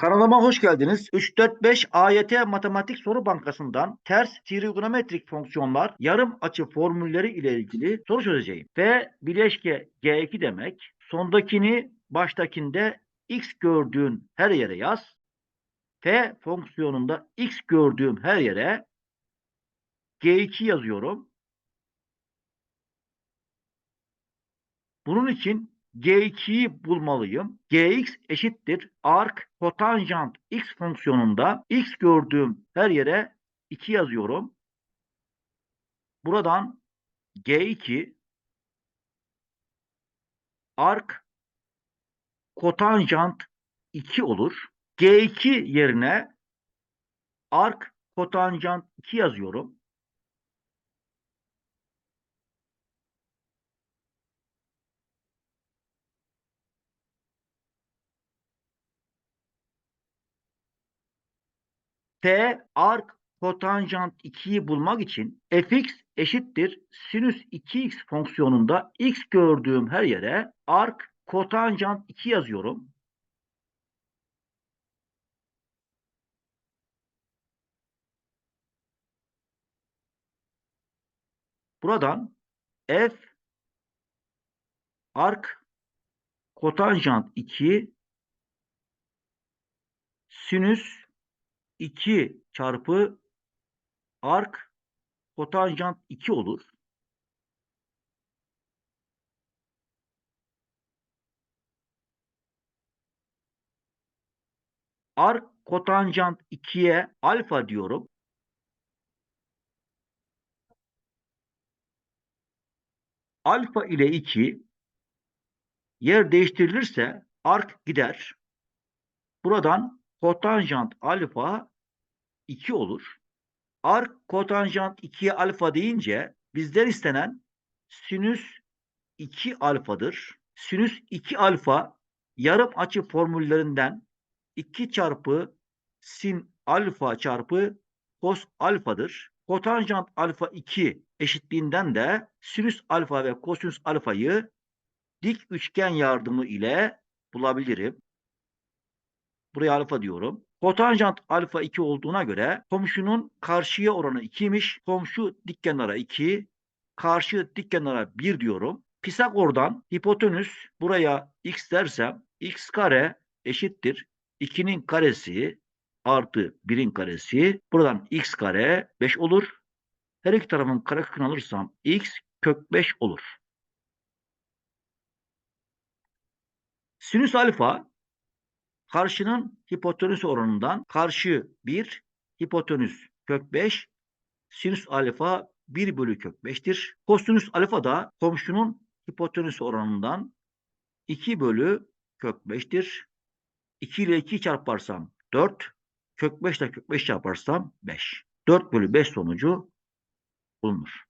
Kanalıma hoş geldiniz. 3-4-5 AYT Matematik Soru Bankası'ndan ters trigonometrik fonksiyonlar, yarım açı formülleri ile ilgili soru çözeceğim. F bileşke G2 demek. Sondakini baştakinde x gördüğün her yere yaz. F fonksiyonunda x gördüğüm her yere G2 yazıyorum. Bunun için G2'yi bulmalıyım. Gx eşittir arc kotanjant x fonksiyonunda x gördüğüm her yere 2 yazıyorum. Buradan G2 arc kotanjant 2 olur. G2 yerine arc kotanjant 2 yazıyorum. T arc kotanjant 2'yi bulmak için fx eşittir sinüs 2x fonksiyonunda x gördüğüm her yere arc kotanjant 2 yazıyorum. Buradan f arc kotanjant 2 sinüs 2 çarpı arc kotanjant 2 olur. Arc kotanjant 2'ye alfa diyorum. Alfa ile 2 yer değiştirilirse arc gider. Buradan kotanjant alfa 2 olur. Arc kotanjant 2'ye alfa deyince bizden istenen sinüs 2 alfadır. Sinüs 2 alfa yarım açı formüllerinden 2 çarpı sin alfa çarpı kos alfadır. Kotanjant alfa 2 eşitliğinden de sinüs alfa ve kosinüs alfayı dik üçgen yardımı ile bulabilirim. Buraya alfa diyorum. Kotanjant alfa 2 olduğuna göre komşunun karşıya oranı 2'ymiş. Komşu dik kenara 2, karşı dik kenara 1 diyorum. Pisagor'dan hipotenüs buraya x dersem x kare eşittir 2'nin karesi artı 1'in karesi. Buradan x kare 5 olur. Her iki tarafın karekökünü alırsam x kök 5 olur. Sinüs alfa karşının hipotenüs oranından karşı 1, hipotenüs kök 5, sinüs alfa 1 bölü kök 5'tir. Kosinüs alfa da komşunun hipotenüs oranından 2 bölü kök 5'tir. 2 ile 2 çarparsam 4, kök 5 ile kök 5 çarparsam 5. 4 bölü 5 sonucu bulunur.